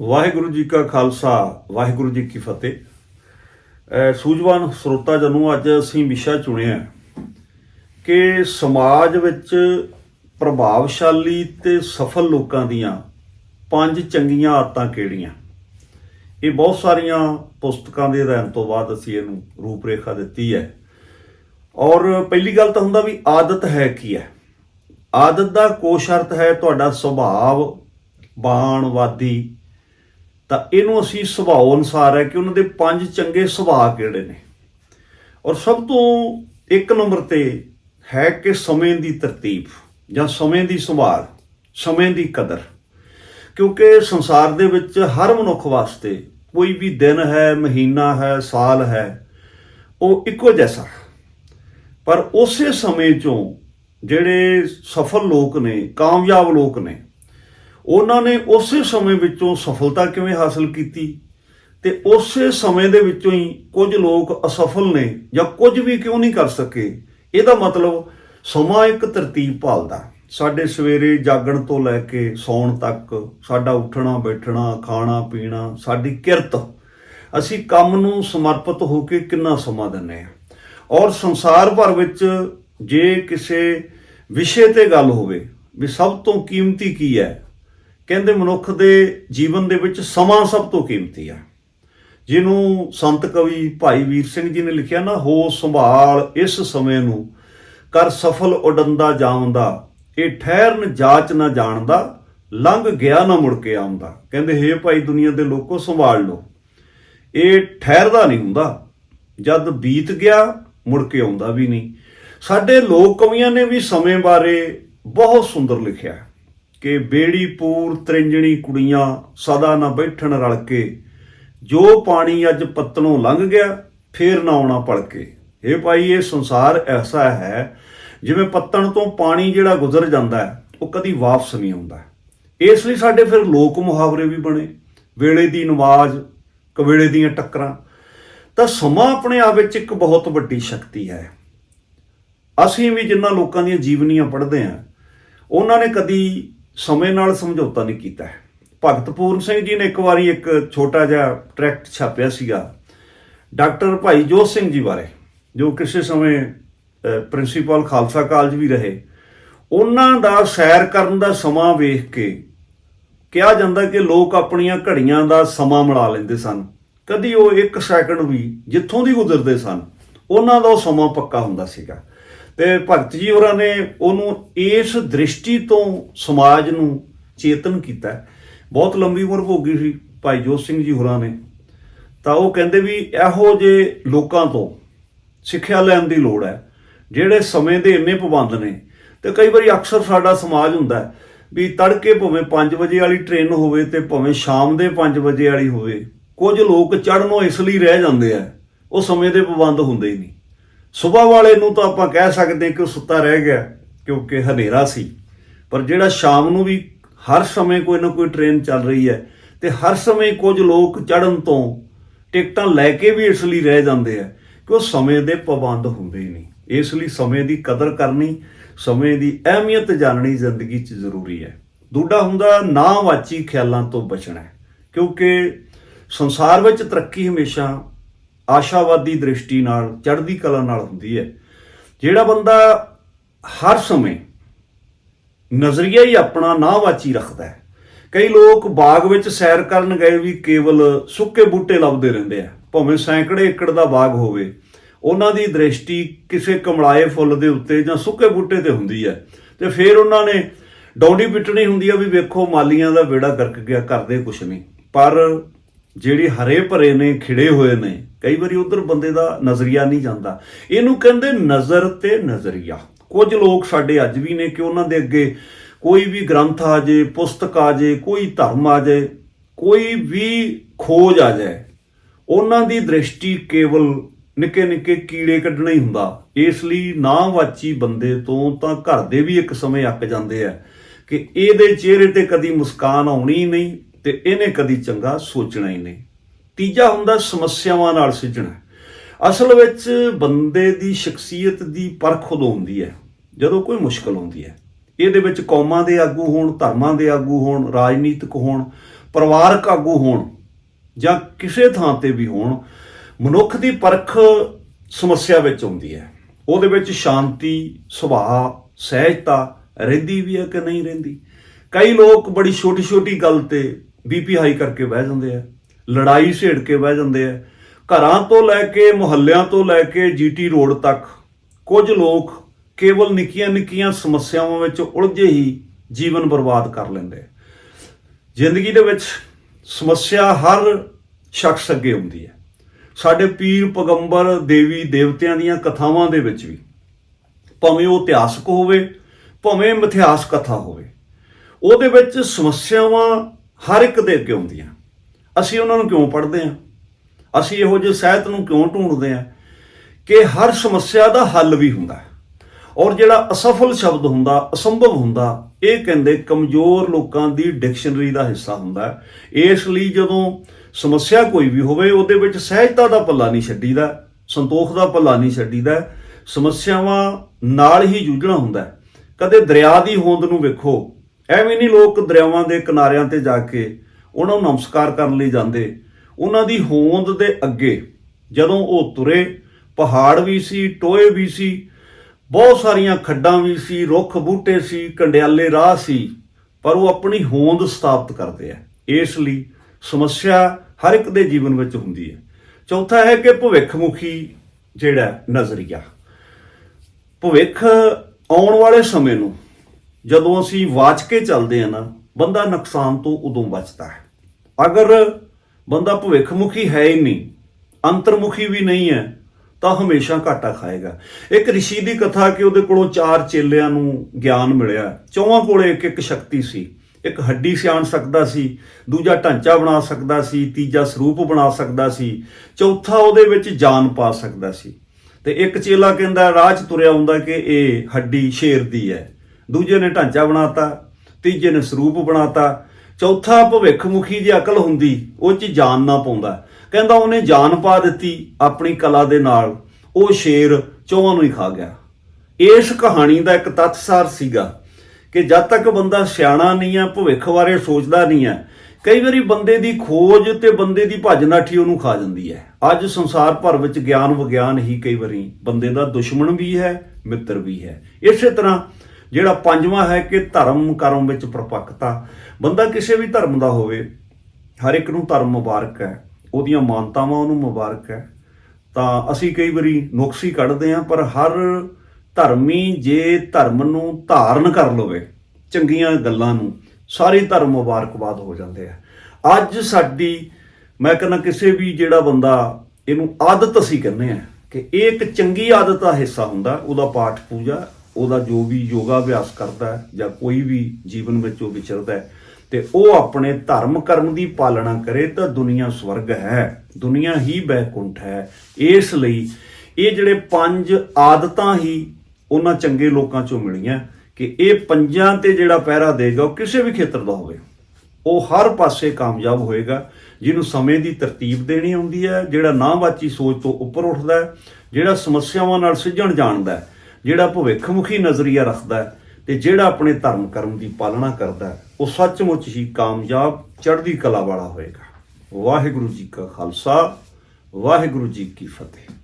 ਵਾਹਿਗੁਰੂ ਜੀ ਕਾ ਖਾਲਸਾ, ਵਾਹਿਗੁਰੂ ਜੀ ਕੀ ਫਤਿਹ। ਸੂਝਵਾਨ ਸਰੋਤਾ ਜਨੂੰ ਅੱਜ ਅਸੀਂ ਵਿਸ਼ਾ ਚੁਣਿਆ ਕਿ ਸਮਾਜ ਵਿੱਚ ਪ੍ਰਭਾਵਸ਼ਾਲੀ ਤੇ ਸਫਲ ਲੋਕਾਂ ਦੀਆਂ ਪੰਜ ਚੰਗੀਆਂ ਆਦਤਾਂ ਕਿਹੜੀਆਂ? ਇਹ ਬਹੁਤ ਸਾਰੀਆਂ ਪੁਸਤਕਾਂ ਦੇ ਅਧਿਐਨ ਤੋਂ ਬਾਅਦ ਅਸੀਂ ਇਹਨੂੰ ਰੂਪਰੇਖਾ ਦਿੱਤੀ ਹੈ। ਔਰ ਪਹਿਲੀ ਗੱਲ ਤਾਂ ਹੁੰਦਾ ਵੀ ਆਦਤ ਹੈ ਕੀ ਹੈ? ਆਦਤ ਦਾ ਕੋਸ਼ ਅਰਥ ਹੈ ਤੁਹਾਡਾ ਸੁਭਾਅ ਬਾਣਵਾਦੀ ਤਾਂ ਇਹਨੂੰ ਅਸੀਂ ਸੁਭਾਅ ਅਨੁਸਾਰ ਹੈ ਕਿ ਉਹਨਾਂ ਦੇ ਪੰਜ ਚੰਗੇ ਸੁਭਾਅ ਕਿਹੜੇ ਨੇ। ਔਰ ਸਭ ਤੋਂ ਇੱਕ ਨੰਬਰ ਤੇ ਹੈ ਕਿ ਸਮੇਂ ਦੀ ਤਰਤੀਬ ਜਾਂ ਸਮੇਂ ਦੀ ਸੰਭਾਲ, ਸਮੇਂ ਦੀ ਕਦਰ। ਕਿਉਂਕਿ ਸੰਸਾਰ ਦੇ ਵਿੱਚ ਹਰ ਮਨੁੱਖ ਵਾਸਤੇ ਕੋਈ ਵੀ ਦਿਨ ਹੈ, ਮਹੀਨਾ ਹੈ, ਸਾਲ ਹੈ, ਉਹ ਇੱਕੋ ਜੈਸਾ। ਪਰ ਉਸੇ ਸਮੇਂ ਚੋਂ ਜਿਹੜੇ ਸਫਲ ਲੋਕ ਨੇ, ਕਾਮਯਾਬ ਲੋਕ ਨੇ ਉਹਨਾਂ ਨੇ ਉਸੇ ਸਮੇਂ ਵਿੱਚੋਂ ਸਫਲਤਾ ਕਿਵੇਂ ਹਾਸਲ ਕੀਤੀ? ਤੇ ਉਸੇ ਸਮੇਂ ਦੇ ਵਿੱਚੋਂ ਹੀ ਕੁਝ ਲੋਕ ਅਸਫਲ ਨੇ ਜਾਂ ਕੁਝ ਵੀ ਕਿਉਂ ਨਹੀਂ ਕਰ ਸਕੇ? ਇਹਦਾ ਮਤਲਬ ਸਮਾਂ ਇੱਕ ਤਰਤੀਬ ਭਾਲਦਾ। ਸਾਡੇ ਸਵੇਰੇ ਜਾਗਣ ਤੋਂ ਲੈ ਕੇ ਸੌਣ ਤੱਕ ਸਾਡਾ ਉੱਠਣਾ, ਬੈਠਣਾ, ਖਾਣਾ, ਪੀਣਾ, ਸਾਡੀ ਕਿਰਤ। ਅਸੀਂ ਕੰਮ ਨੂੰ ਸਮਰਪਿਤ ਹੋ ਕੇ ਕਿੰਨਾ ਸਮਾਂ ਦਿੰਨੇ ਆ ਔਰ ਸੰਸਾਰ ਭਰ ਵਿੱਚ ਜੇ ਕਿਸੇ ਵਿਸ਼ੇ ਤੇ ਗੱਲ ਹੋਵੇ ਵੀ ਸਭ ਤੋਂ ਕੀਮਤੀ ਕੀ ਹੈ? ਕਹਿੰਦੇ ਮਨੁੱਖ ਦੇ ਜੀਵਨ ਦੇ ਵਿੱਚ ਸਮਾਂ ਸਭ ਤੋਂ ਕੀਮਤੀ ਹੈ ਜਿਹਨੂੰ ਸੰਤ ਕਵੀ ਭਾਈ ਵੀਰ ਸਿੰਘ ਜੀ ਨੇ ਲਿਖਿਆ ਨਾ, ਹੋ ਸੰਭਾਲ ਇਸ ਸਮੇਂ ਨੂੰ, ਕਰ ਸਫਲ ਉਡੰਦਾ ਜਾਵੰਦਾ। ਇਹ ਠਹਿਰਨ ਜਾਚ ਨਾ ਜਾਣਦਾ, ਲੰਘ ਗਿਆ ਨਾ ਮੁੜ ਕੇ ਆਉਂਦਾ। ਕਹਿੰਦੇ, ਹੇ ਭਾਈ ਦੁਨੀਆ ਦੇ ਲੋਕੋ, ਸੰਭਾਲ ਲਓ। ਇਹ ਠਹਿਰਦਾ ਨਹੀਂ ਹੁੰਦਾ। ਜਦ ਬੀਤ ਗਿਆ, ਮੁੜ ਕੇ ਆਉਂਦਾ ਵੀ ਨਹੀਂ। ਸਾਡੇ ਲੋਕ ਕਵੀਆਂ ਨੇ ਵੀ ਸਮੇਂ ਬਾਰੇ ਬਹੁਤ ਸੁੰਦਰ ਲਿਖਿਆ। ਕਿ ਬੇੜੀ ਪੂਰ ਤ੍ਰਿੰਜਣੀ ਕੁੜੀਆਂ ਸਦਾ ਨਾ ਬੈਠਣ ਰਲ ਕੇ। ਜੋ ਪਾਣੀ ਅੱਜ ਪੱਤਣੋਂ ਲੰਘ ਗਿਆ, ਫੇਰ ਨਾ ਆਉਣਾ ਪਲਕੇ ਇਹ ਭਾਈ, ਇਹ ਸੰਸਾਰ ਐਸਾ ਹੈ, ਜਿਵੇਂ ਪੱਤਣ ਤੋਂ ਪਾਣੀ ਜਿਹੜਾ ਗੁਜ਼ਰ ਜਾਂਦਾ ਹੈ, ਉਹ ਕਦੀ ਵਾਪਸ ਨਹੀਂ ਆਉਂਦਾ। ਇਸ ਲਈ ਸਾਡੇ ਫਿਰ ਲੋਕ ਮੁਹਾਵਰੇ ਵੀ ਬਣੇ। ਵੇਲੇ ਦੀ ਨਮਾਜ਼, ਕਵੇਲੇ ਦੀਆਂ ਟੱਕਰਾਂ। ਤਾਂ ਸਮਾਂ ਆਪਣੇ ਆਪ ਵਿੱਚ ਇੱਕ ਬਹੁਤ ਵੱਡੀ ਸ਼ਕਤੀ ਹੈ। ਅਸੀਂ ਵੀ ਜਿਨ੍ਹਾਂ ਲੋਕਾਂ ਦੀਆਂ ਜੀਵਨੀਆਂ ਪੜ੍ਹਦੇ ਹਾਂ, ਉਹਨਾਂ ਨੇ ਕਦੀ ਸਮੇਂ ਨਾਲ ਸਮਝੌਤਾ ਨਹੀਂ ਕੀਤਾ ਹੈ। ਭਗਤ ਪੂਰਨ ਸਿੰਘ ਜੀ ਨੇ ਇੱਕ ਵਾਰੀ ਇੱਕ ਛੋਟਾ ਜਿਹਾ ਟਰੈਕਟ ਛਾਪਿਆ ਸੀਗਾ ਡਾਕਟਰ ਭਾਈ ਜੋਤ ਸਿੰਘ ਜੀ ਬਾਰੇ, ਜੋ ਕਿਸੇ ਸਮੇਂ ਪ੍ਰਿੰਸੀਪਲ ਖਾਲਸਾ ਕਾਲਜ ਵੀ ਰਹੇ। ਉਹਨਾਂ ਦਾ ਸੈਰ ਕਰਨ ਦਾ ਸਮਾਂ ਵੇਖ ਕੇ ਕਿਹਾ ਜਾਂਦਾ ਕਿ ਲੋਕ ਆਪਣੀਆਂ ਘੜੀਆਂ ਦਾ ਸਮਾਂ ਮਿਲਾ ਲੈਂਦੇ ਸਨ। ਕਦੀ ਉਹ 1 ਸੈਕਿੰਡ ਵੀ ਜਿੱਥੋਂ ਦੀ ਗੁਜ਼ਰਦੇ ਸਨ, ਉਹਨਾਂ ਦਾ ਉਹ ਸਮਾਂ ਪੱਕਾ ਹੁੰਦਾ ਸੀਗਾ। ਤੇ ਭਗਤ ਜੀ ਹੋਰਾਂ ਨੇ ਉਹਨੂੰ ਇਸ ਦ੍ਰਿਸ਼ਟੀ ਤੋਂ ਸਮਾਜ ਨੂੰ ਚੇਤਨ ਕੀਤਾ ਬਹੁਤ ਲੰਬੀ ਉਮਰ ਭੋਗੀ ਸੀ ਭਾਈ ਜੋਤ ਸਿੰਘ ਜੀ ਹੋਰਾਂ ਨੇ। ਤਾਂ ਉਹ ਕਹਿੰਦੇ ਵੀ ਇਹੋ ਜਿਹੇ ਲੋਕਾਂ ਤੋਂ ਸਿੱਖਿਆ ਲੈਣ ਦੀ ਲੋੜ ਹੈ, ਜਿਹੜੇ ਸਮੇਂ ਦੇ ਇੰਨੇ ਪਾਬੰਦ ਨੇ। ਤੇ ਕਈ ਵਾਰੀ ਅਕਸਰ ਸਾਡਾ ਸਮਾਜ ਹੁੰਦਾ ਵੀ ਤੜਕੇ ਭਾਵੇਂ 5 ਵਜੇ ਵਾਲੀ ਟ੍ਰੇਨ ਹੋਵੇ ਤੇ ਭਾਵੇਂ ਸ਼ਾਮ ਦੇ 5 ਵਜੇ ਵਾਲੀ ਹੋਵੇ, ਕੁਝ ਲੋਕ ਚੜਨੋਂ ਇਸ ਲਈ ਰਹਿ ਜਾਂਦੇ ਆ, ਉਹ ਸਮੇਂ ਦੇ ਪਾਬੰਦ ਹੁੰਦੇ ਹੀ ਨਹੀਂ। ਸਵੇਰ ਵਾਲੇ ਨੂੰ ਤਾਂ ਆਪਾਂ ਕਹਿ ਸਕਦੇ ਕਿ ਉਹ ਸੁੱਤਾ ਰਹਿ ਗਿਆ ਕਿਉਂਕਿ ਹਨੇਰਾ ਸੀ। ਪਰ ਜਿਹੜਾ ਸ਼ਾਮ ਨੂੰ ਵੀ ਹਰ ਸਮੇਂ ਕੋਈ ਨਾ ਕੋਈ ਟ੍ਰੇਨ ਚੱਲ ਰਹੀ ਹੈ ਤੇ ਹਰ ਸਮੇਂ ਕੁਝ ਲੋਕ ਚੜਨ ਤੋਂ ਟਿਕਟਾਂ ਲੈ ਕੇ ਵੀ ਇਸ ਲਈ ਰਹਿ ਜਾਂਦੇ ਆ ਕਿ ਉਹ ਸਮੇਂ ਦੇ ਪਾਬੰਦ ਹੁੰਦੇ ਹੀ ਨਹੀਂ। ਇਸ ਲਈ ਸਮੇਂ ਦੀ ਕਦਰ ਕਰਨੀ, ਸਮੇਂ ਦੀ ਅਹਿਮੀਅਤ ਜਾਣਨੀ ਜ਼ਿੰਦਗੀ 'ਚ ਜ਼ਰੂਰੀ ਹੈ। ਦੂਡਾ ਹੁੰਦਾ ਨਾ ਵਾਚੀ ਖਿਆਲਾਂ ਤੋਂ ਬਚਣਾ ਕਿਉਂਕਿ ਸੰਸਾਰ ਵਿੱਚ ਤਰੱਕੀ ਹਮੇਸ਼ਾ ਆਸ਼ਾਵਾਦੀ ਦ੍ਰਿਸ਼ਟੀ ਨਾਲ, ਚੜ੍ਹਦੀ ਕਲਾ ਨਾਲ ਹੁੰਦੀ ਹੈ। ਜਿਹੜਾ ਬੰਦਾ ਹਰ ਸਮੇਂ ਨਜ਼ਰੀਆ ਹੀ ਆਪਣਾ ਨਾਵਾਚੀ ਰੱਖਦਾ ਹੈ। ਕਈ ਲੋਕ ਬਾਗ ਵਿੱਚ ਸੈਰ ਕਰਨ ਗਏ ਵੀ ਕੇਵਲ ਸੁੱਕੇ ਬੂਟੇ ਲੱਭਦੇ ਰਹਿੰਦੇ ਆ। ਭਾਵੇਂ ਸੈਂਕੜੇ ਏਕੜ ਦਾ ਬਾਗ ਹੋਵੇ, ਉਹਨਾਂ ਦੀ ਦ੍ਰਿਸ਼ਟੀ ਕਿਸੇ ਕਮਲਾਏ ਫੁੱਲ ਦੇ ਉੱਤੇ ਜਾਂ ਸੁੱਕੇ ਬੂਟੇ ਤੇ ਹੁੰਦੀ ਹੈ। ਤੇ ਫਿਰ ਉਹਨਾਂ ਨੇ ਡੌਂਡੀ ਪਿੱਟਣੀ ਹੁੰਦੀ ਆ ਵੀ ਵੇਖੋ ਮਾਲੀਆਂ ਦਾ ਬੇੜਾ ਗਰਕ ਗਿਆ ਕਰਦੇ ਕੁਛ ਨਹੀਂ। ਪਰ ਜਿਹੜੇ ਹਰੇ ਭਰੇ ਨੇ, ਖਿੜੇ ਹੋਏ ਨੇ, ਕਈ ਵਾਰੀ ਉਧਰ ਬੰਦੇ ਦਾ ਨਜ਼ਰੀਆ ਨਹੀਂ ਜਾਂਦਾ। ਇਹਨੂੰ ਕਹਿੰਦੇ ਨਜ਼ਰ ਤੇ ਨਜ਼ਰੀਆ। ਕੁਝ ਲੋਕ ਸਾਡੇ ਅੱਜ ਵੀ ਨੇ ਕਿ ਉਹਨਾਂ ਦੇ ਅੱਗੇ ਕੋਈ ਵੀ ਗ੍ਰੰਥ ਆ ਜੇ, ਪੁਸਤਕ ਆ ਜੇ, ਕੋਈ ਧਰਮ ਆ ਜੇ, ਕੋਈ ਵੀ ਖੋਜ ਆ ਜਾਏ ਉਹਨਾਂ ਦੀ ਦ੍ਰਿਸ਼ਟੀ ਕੇਵਲ ਨਿੱਕੇ ਨਿੱਕੇ ਕੀੜੇ ਕੱਢਣਾ ਹੀ ਹੁੰਦਾ। ਇਸ ਲਈ ਨਾਵਾਚੀ ਬੰਦੇ ਤੋਂ ਤਾਂ ਘਰ ਦੇ ਵੀ ਇੱਕ ਸਮੇਂ ਅੱਕ ਜਾਂਦੇ ਆ ਕਿ ਇਹਦੇ ਚਿਹਰੇ ਤੇ ਕਦੀ ਮੁਸਕਾਨ ਆਉਣੀ ਨਹੀਂ ਤੇ ਇਹਨੇ ਕਦੀ ਚੰਗਾ ਸੋਚਣਾ ਹੀ ਨਹੀਂ। ਤੀਜਾ ਹੁੰਦਾ ਸਮੱਸਿਆਵਾਂ ਨਾਲ ਸਿੱਝਣਾ। ਅਸਲ ਵਿੱਚ ਬੰਦੇ ਦੀ ਸ਼ਖਸੀਅਤ ਦੀ ਪਰਖ ਉਦੋਂ ਹੁੰਦੀ ਹੈ, ਜਦੋਂ ਕੋਈ ਮੁਸ਼ਕਲ ਆਉਂਦੀ ਹੈ। ਇਹਦੇ ਵਿੱਚ ਕੌਮਾਂ ਦੇ ਆਗੂ ਹੋਣ, ਧਰਮਾਂ ਦੇ ਆਗੂ ਹੋਣ, ਰਾਜਨੀਤਿਕ ਹੋਣ, ਪਰਿਵਾਰਕ ਆਗੂ ਹੋਣ ਜਾਂ ਕਿਸੇ ਥਾਂ ਤੇ ਵੀ ਹੋਣ, ਮਨੁੱਖ ਦੀ ਪਰਖ ਸਮੱਸਿਆ ਵਿੱਚ ਆਉਂਦੀ ਹੈ। ਉਹਦੇ ਵਿੱਚ ਸ਼ਾਂਤੀ, ਸੁਭਾਅ, ਸਹਿਜਤਾ ਰਹਿੰਦੀ ਵੀ ਹੈ ਕਿ ਨਹੀਂ ਰਹਿੰਦੀ। ਕਈ ਲੋਕ ਬੜੀ ਛੋਟੀ ਛੋਟੀ ਗੱਲ ਤੇ ਬੀਪੀ ਹਾਈ ਕਰਕੇ ਬਹਿ ਜਾਂਦੇ ਆ, ਲੜਾਈ ਛੇੜ ਕੇ ਬਹਿ ਜਾਂਦੇ ਆ, ਘਰਾਂ ਤੋਂ ਲੈ ਕੇ ਮੁਹੱਲਿਆਂ ਤੋਂ ਲੈ ਕੇ ਜੀਟੀ ਰੋਡ ਤੱਕ ਕੁਝ ਲੋਕ ਕੇਵਲ ਨਿੱਕੀਆਂ ਨਿੱਕੀਆਂ ਸਮੱਸਿਆਵਾਂ ਵਿੱਚ ਉਲਝੇ ਹੀ ਜੀਵਨ ਬਰਬਾਦ ਕਰ ਲੈਂਦੇ ਜ਼ਿੰਦਗੀ ਦੇ ਵਿੱਚ ਸਮੱਸਿਆ ਹਰ ਸ਼ਖਸ ਅੱਗੇ ਆਉਂਦੀ ਹੈ। ਸਾਡੇ ਪੀਰ ਪਗੰਬਰ ਦੇਵੀ ਦੇਵਤਿਆਂ ਦੀਆਂ ਕਥਾਵਾਂ ਦੇ ਵਿੱਚ ਵੀ ਭਾਵੇਂ ਉਹ ਇਤਿਹਾਸਕ ਹੋਵੇ, ਭਾਵੇਂ ਮਿਥਿਹਾਸ ਕਥਾ ਹੋਵੇ, ਉਹਦੇ ਵਿੱਚ ਸਮੱਸਿਆਵਾਂ ਹਰ ਇੱਕ ਦੇ ਅੱਗੇ ਹੁੰਦੀਆਂ। ਅਸੀਂ ਉਹਨਾਂ ਨੂੰ ਕਿਉਂ ਪੜ੍ਹਦੇ ਹਾਂ? ਅਸੀਂ ਇਹੋ ਜਿਹੇ ਸਾਹਿਤ ਨੂੰ ਕਿਉਂ ਢੂੰਡਦੇ ਹਾਂ? ਕਿ ਹਰ ਸਮੱਸਿਆ ਦਾ ਹੱਲ ਵੀ ਹੁੰਦਾ ਹੈ। ਔਰ ਜਿਹੜਾ ਅਸਫਲ ਸ਼ਬਦ ਹੁੰਦਾ, ਅਸੰਭਵ ਹੁੰਦਾ, ਇਹ ਕਹਿੰਦੇ ਕਮਜ਼ੋਰ ਲੋਕਾਂ ਦੀ ਡਿਕਸ਼ਨਰੀ ਦਾ ਹਿੱਸਾ ਹੁੰਦਾ ਇਸ ਲਈ ਜਦੋਂ ਸਮੱਸਿਆ ਕੋਈ ਵੀ ਹੋਵੇ, ਉਹਦੇ ਵਿੱਚ ਸਹਿਜਤਾ ਦਾ ਪੱਲਾ ਨਹੀਂ ਛੱਡੀਦਾ, ਸੰਤੋਖ ਦਾ ਪੱਲਾ ਨਹੀਂ ਛੱਡੀਦਾ। ਸਮੱਸਿਆਵਾਂ ਨਾਲ ਹੀ ਜੂਝਣਾ ਹੁੰਦਾ ਕਦੇ ਦਰਿਆ ਦੀ ਹੋਂਦ ਨੂੰ ਵੇਖੋ ਐਵੇਂ ਨਹੀਂ ਲੋਕ ਦਰਿਆਵਾਂ ਦੇ ਕਿਨਾਰਿਆਂ ਤੇ ਜਾ ਕੇ ਉਹਨਾਂ ਨੂੰ ਨਮਸਕਾਰ ਕਰਨ ਲਈ ਜਾਂਦੇ। ਉਹਨਾਂ ਦੀ ਹੋਂਦ ਦੇ ਅੱਗੇ ਜਦੋਂ ਉਹ ਤੁਰੇ, ਪਹਾੜ ਵੀ ਸੀ, ਟੋਏ ਵੀ ਸੀ, ਬਹੁਤ ਸਾਰੀਆਂ ਖੱਡਾਂ ਵੀ ਸੀ, ਰੁੱਖ ਬੂਟੇ ਸੀ, ਕੰਡਿਆਲੇ ਰਾਹ ਸੀ, ਪਰ ਉਹ ਆਪਣੀ ਹੋਂਦ ਸਥਾਪਿਤ ਕਰਦੇ ਆ। ਇਸ ਲਈ ਸਮੱਸਿਆ ਹਰ ਇੱਕ ਦੇ ਜੀਵਨ ਵਿੱਚ ਹੁੰਦੀ ਹੈ। ਚੌਥਾ ਹੈ ਕਿ ਭਵਿੱਖਮੁਖੀ ਜਿਹੜਾ ਨਜ਼ਰੀਆ। ਭਵਿੱਖ ਆਉਣ ਵਾਲੇ ਸਮੇਂ ਨੂੰ ਜਦੋਂ ਅਸੀਂ ਵਾਚ ਕੇ ਚੱਲਦੇ ਆ ਨਾ, ਬੰਦਾ ਨੁਕਸਾਨ ਤੋਂ ਉਦੋਂ ਬਚਦਾ ਹੈ। ਅਗਰ ਬੰਦਾ ਭਵਿੱਖਮੁਖੀ ਹੈ ਹੀ ਨਹੀਂ, ਅੰਤਰਮੁਖੀ ਵੀ ਨਹੀਂ ਹੈ, ਤਾਂ ਹਮੇਸ਼ਾ ਘਾਟਾ ਖਾਏਗਾ। ਇੱਕ ਰਿਸ਼ੀ ਦੀ ਕਥਾ ਕਿ ਉਹਦੇ ਕੋਲੋਂ ਚਾਰ ਚੇਲਿਆਂ ਨੂੰ ਗਿਆਨ ਮਿਲਿਆ। ਚੌਵਾਂ ਕੋਲੇ ਇੱਕ ਇੱਕ ਸ਼ਕਤੀ ਸੀ। ਇੱਕ ਹੱਡੀ ਸਿਆਣ ਸਕਦਾ ਸੀ, ਦੂਜਾ ਢਾਂਚਾ ਬਣਾ ਸਕਦਾ ਸੀ, ਤੀਜਾ ਸਰੂਪ ਬਣਾ ਸਕਦਾ ਸੀ, ਚੌਥਾ ਉਹਦੇ ਵਿੱਚ ਜਾਨ ਪਾ ਸਕਦਾ ਸੀ। ਤੇ ਇੱਕ ਚੇਲਾ ਕਹਿੰਦਾ, ਰਾਹ 'ਚ ਤੁਰਿਆ ਹੁੰਦਾ ਕਿ ਇਹ ਹੱਡੀ ਸ਼ੇਰ ਦੀ ਹੈ। ਦੂਜੇ ਨੇ ਢਾਂਚਾ ਬਣਾਤਾ, ਤੀਜੇ ਨੇ ਸਰੂਪ ਬਣਾਤਾ, ਚੌਥਾ ਭਵਿੱਖਮੁਖੀ ਦੀ ਅਕਲ ਹੁੰਦੀ, ਉਹ 'ਚ ਜਾਨ ਨਾ ਪਾਉਂਦਾ। ਕਹਿੰਦਾ ਉਹਨੇ ਜਾਨ ਪਾ ਦਿੱਤੀ ਆਪਣੀ ਕਲਾ ਦੇ ਨਾਲ, ਉਹ ਸ਼ੇਰ ਚੌਹਾਂ ਨੂੰ ਹੀ ਖਾ ਗਿਆ। ਇਸ ਕਹਾਣੀ ਦਾ ਇੱਕ ਤੱਥਸਾਰ ਸੀਗਾ ਕਿ ਜਦ ਤੱਕ ਬੰਦਾ ਸਿਆਣਾ ਨਹੀਂ ਹੈ, ਭਵਿੱਖ ਬਾਰੇ ਸੋਚਦਾ ਨਹੀਂ ਹੈ, ਕਈ ਵਾਰੀ ਬੰਦੇ ਦੀ ਖੋਜ ਤੇ ਬੰਦੇ ਦੀ ਭੱਜ ਨਾਠੀ ਉਹਨੂੰ ਖਾ ਜਾਂਦੀ ਹੈ। ਅੱਜ ਸੰਸਾਰ ਭਰ ਵਿੱਚ ਗਿਆਨ ਵਿਗਿਆਨ ਹੀ ਕਈ ਵਾਰੀ ਬੰਦੇ ਦਾ ਦੁਸ਼ਮਣ ਵੀ ਹੈ, ਮਿੱਤਰ ਵੀ ਹੈ। ਇਸੇ ਤਰ੍ਹਾਂ ਜਿਹੜਾ ਪੰਜਵਾਂ ਹੈ ਕਿ ਧਰਮ ਕਰਮ ਵਿੱਚ ਪ੍ਰਪੱਕਤਾ। ਬੰਦਾ ਕਿਸੇ ਵੀ ਧਰਮ ਦਾ ਹੋਵੇ, ਹਰ ਇੱਕ ਨੂੰ ਧਰਮ ਮੁਬਾਰਕ ਹੈ, ਉਹਦੀਆਂ ਮਾਨਤਾਵਾਂ ਉਹਨੂੰ ਮੁਬਾਰਕ ਹੈ। ਤਾਂ ਅਸੀਂ ਕਈ ਵਾਰੀ ਨੁਕਸ ਹੀ ਕੱਢਦੇ ਹਾਂ, ਪਰ ਹਰ ਧਰਮੀ ਜੇ ਧਰਮ ਨੂੰ ਧਾਰਨ ਕਰ ਲਵੇ, ਚੰਗੀਆਂ ਗੱਲਾਂ ਨੂੰ, ਸਾਰੇ ਧਰਮ ਮੁਬਾਰਕਬਾਦ ਹੋ ਜਾਂਦੇ ਆ। ਅੱਜ ਸਾਡੀ, ਮੈਂ ਕਹਿੰਦਾ ਕਿਸੇ ਵੀ ਜਿਹੜਾ ਬੰਦਾ, ਇਹਨੂੰ ਆਦਤ ਅਸੀਂ ਕਹਿੰਦੇ ਆ ਕਿ ਇਹ ਇੱਕ ਚੰਗੀ ਆਦਤ ਦਾ ਹਿੱਸਾ ਹੁੰਦਾ, ਉਹਦਾ ਪਾਠ ਪੂਜਾ ਉਹਦਾ ਜੋ ਵੀ ਯੋਗਾ ਅਭਿਆਸ ਕਰਦਾ ਹੈ ਜਾਂ ਕੋਈ ਵੀ ਜੀਵਨ ਵਿੱਚ ਉਹ ਵਿਚਰਦਾ ਹੈ, ਤੇ ਉਹ ਆਪਣੇ ਧਰਮ ਕਰਮ ਦੀ ਪਾਲਣਾ ਕਰੇ ਤਾਂ ਦੁਨੀਆ ਸਵਰਗ ਹੈ, ਦੁਨੀਆ ਹੀ ਬੈਕੁੰਠ ਹੈ। ਇਸ ਲਈ ਇਹ ਜਿਹੜੇ ਪੰਜ ਆਦਤਾਂ ਹੀ ਉਹਨਾਂ ਚੰਗੇ ਲੋਕਾਂ ਚੋਂ ਮਿਲੀਆਂ ਕਿ ਇਹ ਪੰਜਾਂ ਤੇ ਜਿਹੜਾ ਪਹਿਰਾ ਦੇਗਾ ਉਹ ਕਿਸੇ ਵੀ ਖੇਤਰ ਦਾ ਹੋਵੇ। ਉਹ ਹਰ ਪਾਸੇ ਕਾਮਯਾਬ ਹੋਏਗਾ, ਜਿਹਨੂੰ ਸਮੇਂ ਦੀ ਤਰਤੀਬ ਦੇਣੀ ਆਉਂਦੀ ਹੈ, ਜਿਹੜਾ ਨਾਵਾਚੀ ਸੋਚ ਤੋਂ ਉੱਪਰ ਉੱਠਦਾ ਹੈ, ਜਿਹੜਾ ਸਮੱਸਿਆਵਾਂ ਨਾਲ ਸਿੱਝਣ ਜਾਣਦਾ ਹੈ। ਜਿਹੜਾ ਭਵਿੱਖਮੁਖੀ ਨਜ਼ਰੀਆ ਰੱਖਦਾ ਹੈ ਤੇ ਜਿਹੜਾ ਆਪਣੇ ਧਰਮ ਕਰਮ ਦੀ ਪਾਲਣਾ ਕਰਦਾ ਹੈ, ਉਹ ਸੱਚਮੁੱਚ ਹੀ ਕਾਮਯਾਬ, ਚੜ੍ਹਦੀ ਕਲਾ ਵਾਲਾ ਹੋਏਗਾ। ਵਾਹਿਗੁਰੂ ਜੀ ਕਾ ਖਾਲਸਾ, ਵਾਹਿਗੁਰੂ ਜੀ ਕੀ ਫਤਿਹ।